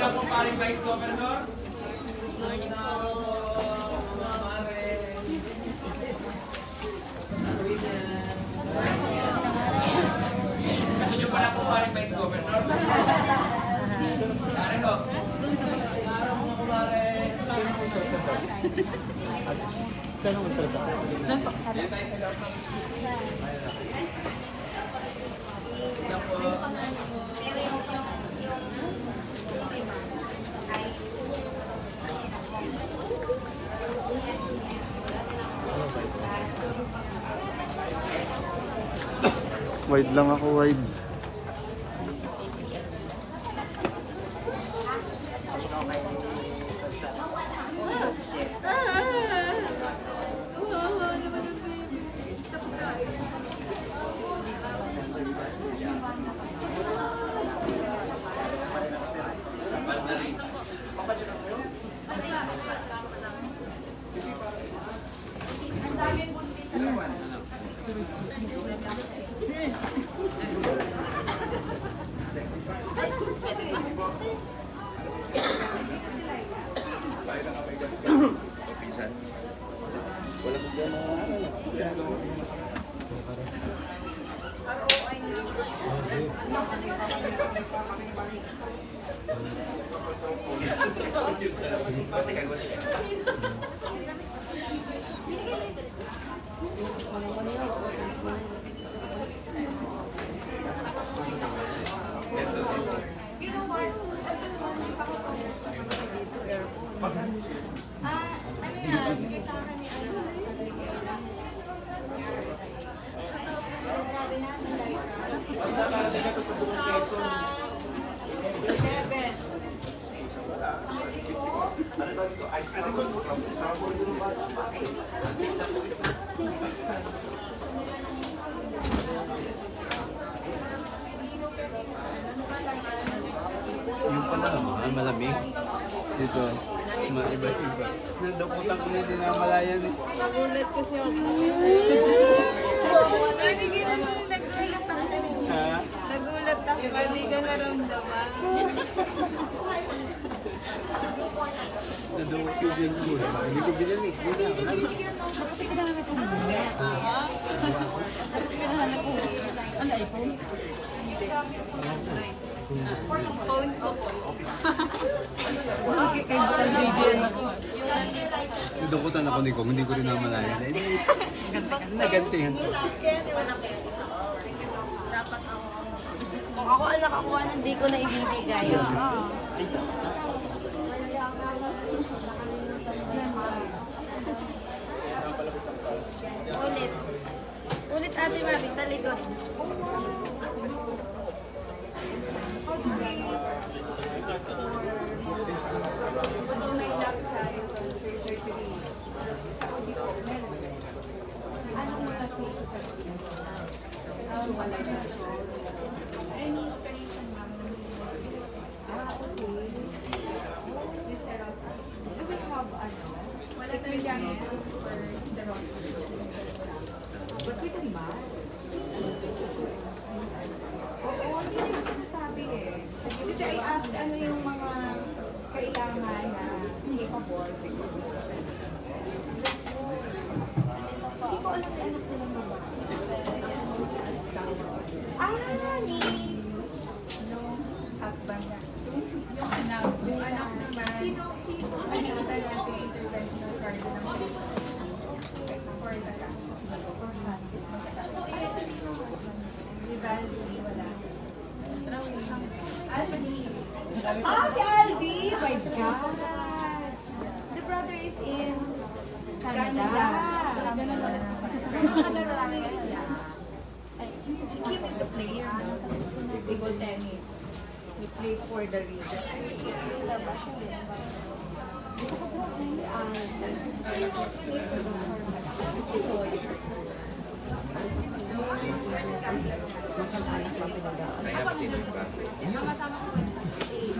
na po paring Vice Governor. Gusto niyo pa na po paring Vice Governor? Tara ko. Tara mga kumare. Dito tayo sa loob Ito po. Wide lang ako, wide. You know what? At this moment, hindi pa ako pumunta pa kami dito airport. Ah, ano yan? Bigay sa akin ni ano, sa Miguel. Pero grabe natin like, 2011. Mexico. Gusto nila ng hindi mo pwede ano ba lang Yung pala naman, malamig. Dito, maiba-iba. Nandaputan ko na hindi na malayan eh. Nagulat kasi ako. Nagulat ako. Nagulat ako. Iba di ka naramdaman. Nadawat ko din ko. Hindi ko binalik. Hindi na. Phone ko po. Nandaputan ako ni Kong. Hindi ko rin na malayan. Eh, di, nagantihan ko. Kung ako ang nakakuha ng di ko na ibibigay. Ulit. Ulit ate Mabi, talikod. How do we... Kung may exact tayo sa surgery sa Saudi po, meron. Saudi? Anong wala na siya? Any operation, ma'am? Ah, okay. May steroids. Do we have, ano, wala tayong gamit for steroids? But we can buy. Oo, hindi nila sinasabi eh. Kasi I asked ano yung mga kailangan na capable because of the Hindi ko alam kung anak silang babae. Ah, ni... No, husband niya. Yung anak, yung anak naman. Sino, sino? Ano sa natin interventional card naman? For the For Rivaldi, wala. Aldi. Ah, si Aldi! My God! The brother is in Canada. Nakakalaro. Si Kim is a player. no? Table tennis. He played for the region. Kaya pati yung basket.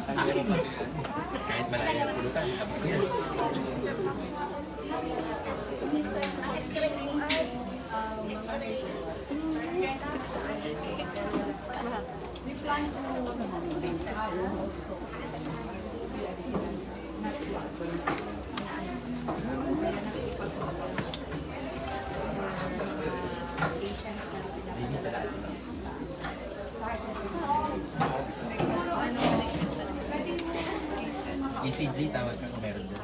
Kahit malayo ang pulutan, kapag yan. We plan to also. ECG, tawag ka kung meron din.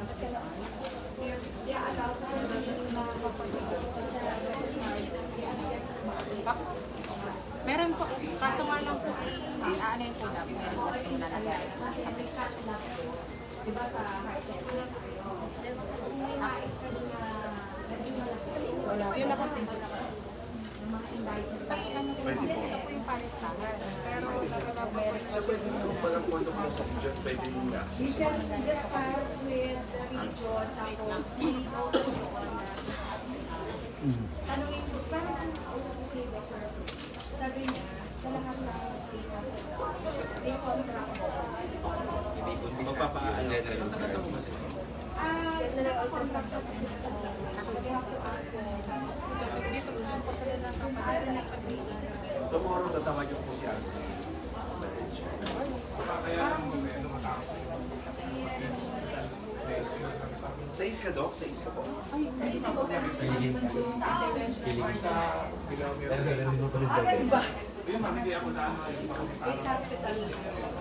Meron po. Kaso nga lang po ay ano yun po dapat. Meron po yung lalagay sa page. Diba sa heart center? Yun ako. Pwede po. Ito po yung palistahan. Pero wala po Pwede kung walang pondo ko sa budget, pwede yung You access. can discuss with the region, tapos dito, tanungin ko, parang ang kausap ko si Dr. Sabi niya, sa lahat ng cases, may contract ko. Magpapa-general. Ah, nag-contract ko sa citizen. You have to ask them. Dito po na Tomorrow, si Ate. Sa is ka, Doc? Sa is ka po? Agad ba? May hospital.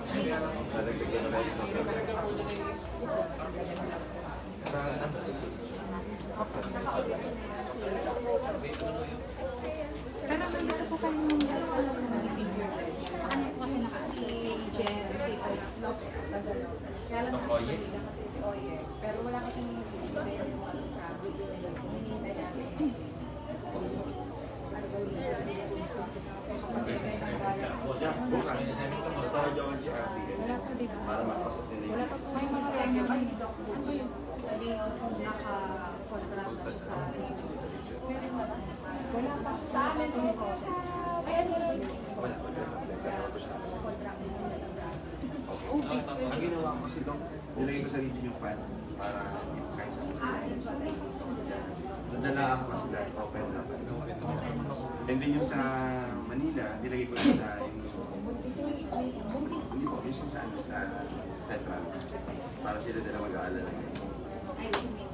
Pero nandito po kayo ng dalawa sa video. Sa kanya po kasi naka Si Jen, si Lopez, sa gano'n. Kaya lang kasi si Oye. Pero wala kasi yung Para makausap nila yung May mga reaction ay si Doc Ano yun? Hindi naka-contract sa amin. Wala pa. Sa amin yung process. Ayan mo lang. Wala pa. Contract din sila. Ang ginawa ko kasi, Doc, nilagay ko sa region yung fan para kahit saan. Ah, do. Nadala ako kasi dahil open dapat. And then yung sa Manila, nilagay ko sa yung hindi po, mismo sa, sa Central. Para sila nila mag-aalala. I see me.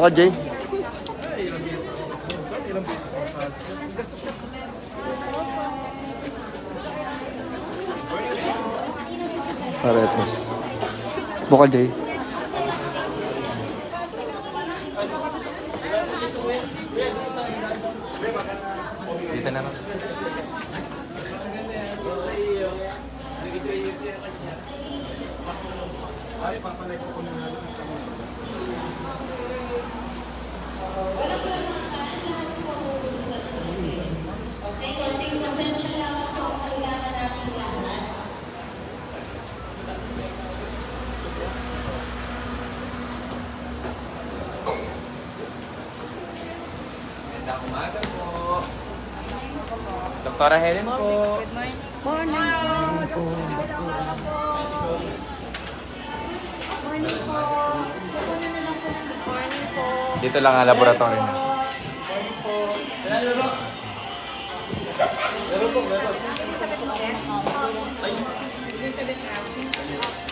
Kain. Baka Jay. Tora Helen po. Good morning. Morning po. Morning po. Kukunin na lang po morning po. Dito lang ang laboratory na. Morning po. Laro po, laro. Yes.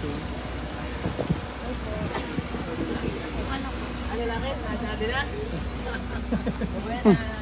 Ano? ano lang, ano na?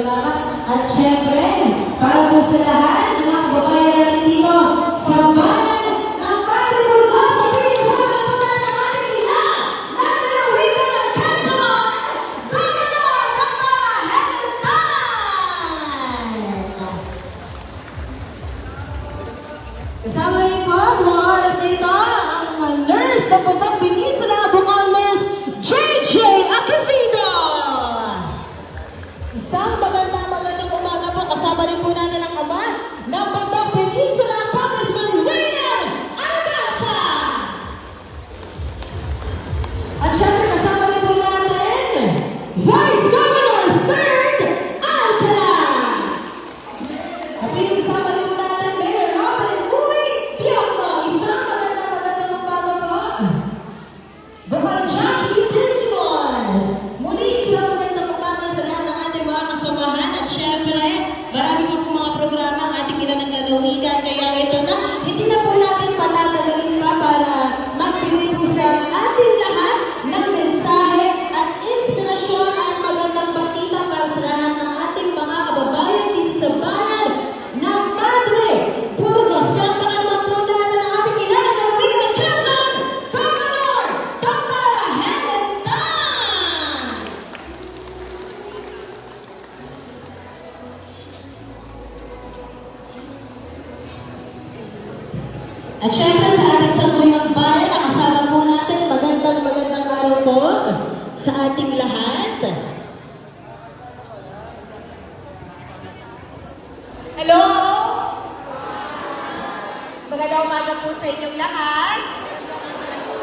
Lord, At syempre, para po sa lahat, Maganda umaga po sa inyong lahat.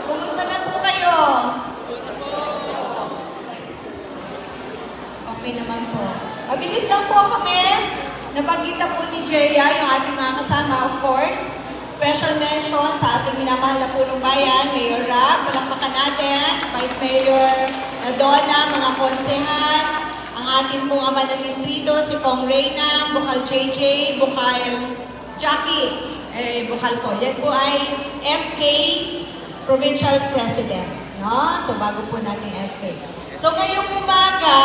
Kumusta na po kayo? Okay naman po. Mabilis lang po kami. Napagkita po ni Jeya, yung ating mga kasama, of course. Special mention sa ating minamahal na punong bayan, Mayor Rap, palakpakan natin, Vice Mayor Nadona, mga konsehan, ang ating pong ama ng distrito, si Kong Reyna, Bukal JJ, Bukal Jackie, eh, bukal ko. Yan po ay SK Provincial President. No? So, bago po natin SK. So, ngayong umaga,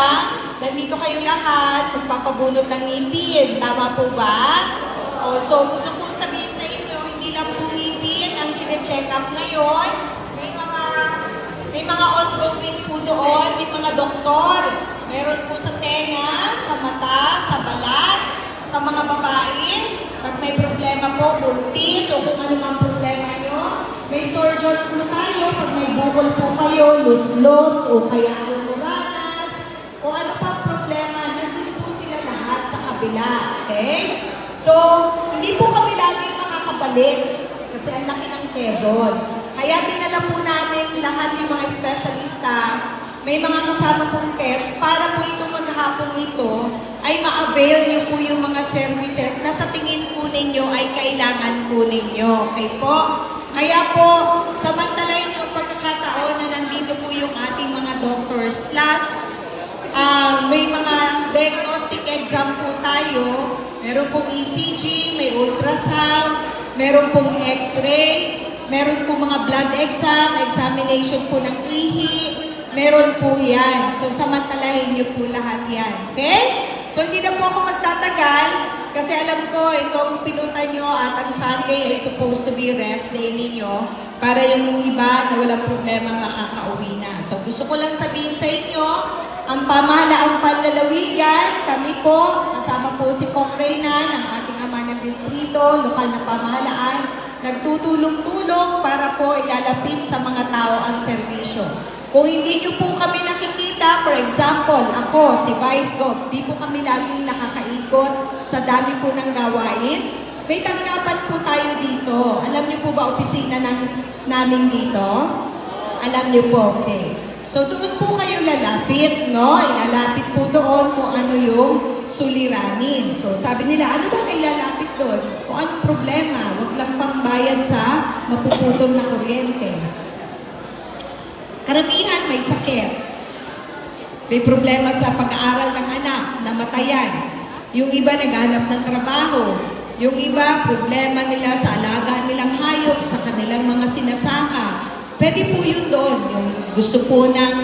nandito kayo lahat, magpapabunot ng ngipin. Tama po ba? O, so, gusto po sabihin sa inyo, hindi lang po ngipin ang chine-check up ngayon. May mga, may mga ongoing po doon, may mga doktor. Meron po sa tenga, sa mata, sa balat, sa mga babae. Pag may problema po, buntis, o kung ano mang problema nyo, may surgeon po tayo. Pag may bukol po kayo, lus-los, o kaya almoranas, o ano pa problema, nandun po sila lahat sa kabila. Okay? So, hindi po kami lagi makakabalik kasi ang laki ng Quezon. Kaya dinala po namin lahat ng mga specialista, may mga kasama pong test para po itong maghapong ito ay ma-avail niyo po yung mga services na sa tingin po ninyo ay kailangan po ninyo. Okay po? Kaya po, samantalayin niyo ang pagkakataon na nandito po yung ating mga doctors. Plus, Ah, may mga diagnostic exam po tayo. Meron pong ECG, may ultrasound, meron pong x-ray, meron pong mga blood exam, examination po ng ihi, meron po yan. So, samantalahin niyo po lahat yan. Okay? So, hindi na po ako magtatagal kasi alam ko itong pinutan nyo at ang Sunday ay supposed to be rest day ninyo para yung iba na walang problema makakauwi na. So, gusto ko lang sabihin sa inyo, ang pamahalaang panlalawigan, kami po, kasama po si Kong Reyna, ng ating ama ng distrito, lokal na pamahalaan, nagtutulong-tulong para po ilalapit sa mga tao ang serbisyo. Kung hindi nyo po kami nakikita, for example, ako, si Vice Gov, di po kami laging nakakaikot sa dami po ng gawain. May tanggapan po tayo dito. Alam niyo po ba opisina ng, namin dito? Alam niyo po, okay. So doon po kayo lalapit, no? Ilalapit po doon kung ano yung suliranin. So sabi nila, ano ba ilalapit doon? Kung anong problema, huwag lang pangbayad sa mapuputol na kuryente. Karamihan may sakit. May problema sa pag-aaral ng anak, namatayan. Yung iba naghanap ng trabaho. Yung iba, problema nila sa alaga nilang hayop, sa kanilang mga sinasaka. Pwede po yun doon. Yung gusto po ng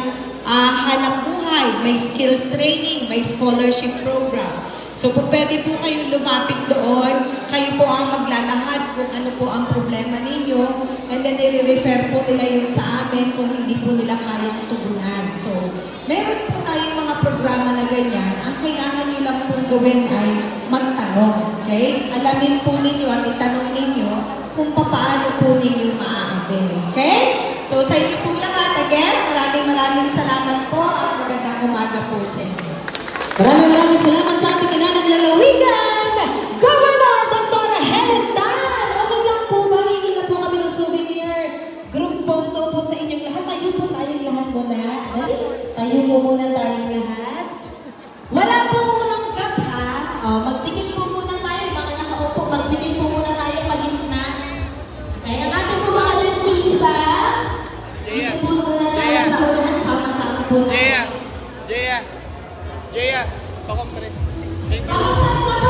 ah, hanap buhay, may skills training, may scholarship program. So po pwede po kayong lumapit doon, kayo po ang maglalahad kung ano po ang problema ninyo, and then i-refer po nila yun sa amin kung hindi po nila kayang tugunan. So, meron po tayong mga programa na ganyan. Ang kailangan nyo lang pong gawin ay magtanong. Okay? Alamin po ninyo at itanong ninyo kung paano po ninyo maa-avail. Okay? So, sa inyo pong Baka, baka stress. Thank you.